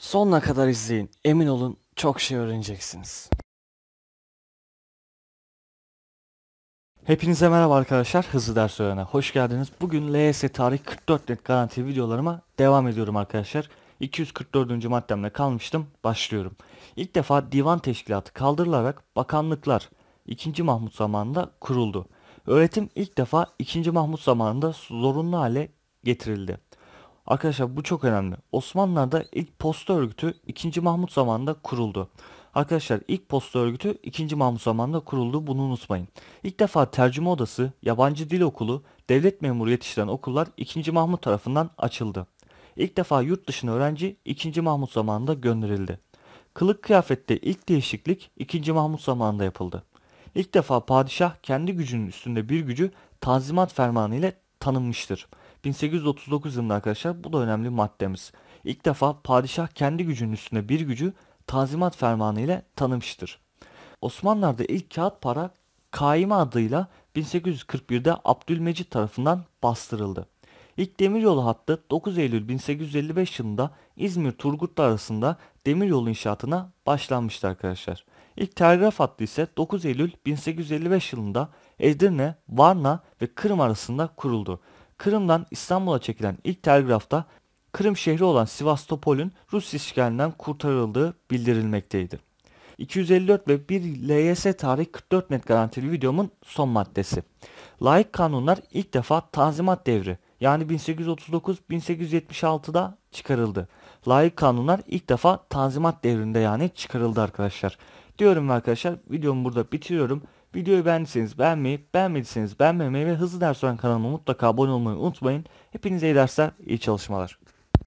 Sonuna kadar izleyin. Emin olun çok şey öğreneceksiniz. Hepinize merhaba arkadaşlar. Hızlı ders öğrene. Hoş geldiniz. Bugün LYS Tarih 44 net garanti videolarıma devam ediyorum arkadaşlar. 244. maddemle kalmıştım. Başlıyorum. İlk defa divan teşkilatı kaldırılarak bakanlıklar 2. Mahmut zamanında kuruldu. Öğretim ilk defa 2. Mahmut zamanında zorunlu hale getirildi. Arkadaşlar bu çok önemli. Osmanlılar'da ilk posta örgütü 2. Mahmut zamanında kuruldu. Arkadaşlar ilk posta örgütü 2. Mahmut zamanında kuruldu bunu unutmayın. İlk defa tercüme odası, yabancı dil okulu, devlet memuru yetiştiren okullar 2. Mahmut tarafından açıldı. İlk defa yurt dışına öğrenci 2. Mahmut zamanında gönderildi. Kılık kıyafette ilk değişiklik 2. Mahmut zamanında yapıldı. İlk defa padişah kendi gücünün üstünde bir gücü Tanzimat Fermanı ile tanınmıştır. 1839 yılında arkadaşlar bu da önemli maddemiz. İlk defa padişah kendi gücünün üstünde bir gücü Tanzimat Fermanı ile tanımıştır. Osmanlılar'da ilk kağıt para kaime adıyla 1841'de Abdülmecit tarafından bastırıldı. İlk demiryolu hattı 9 Eylül 1855 yılında İzmir Turgutlu arasında demiryolu inşaatına başlanmıştı arkadaşlar. İlk telgraf hattı ise 9 Eylül 1855 yılında Edirne, Varna ve Kırım arasında kuruldu. Kırım'dan İstanbul'a çekilen ilk telgrafta Kırım şehri olan Sivastopol'ün Rus işgalinden kurtarıldığı bildirilmekteydi. 254 ve 1 LYS tarih 44 net garantili videomun son maddesi. Layık kanunlar ilk defa Tanzimat devri yani 1839-1876'da çıkarıldı. Layık kanunlar ilk defa Tanzimat devrinde yani çıkarıldı arkadaşlar. Diyorum arkadaşlar videomu burada bitiriyorum. Videoyu beğendiyseniz beğenmeyi, beğenmediyseniz beğenmemeyi ve hızlı ders öğren kanalıma mutlaka abone olmayı unutmayın. Hepinize iyi dersler, iyi çalışmalar.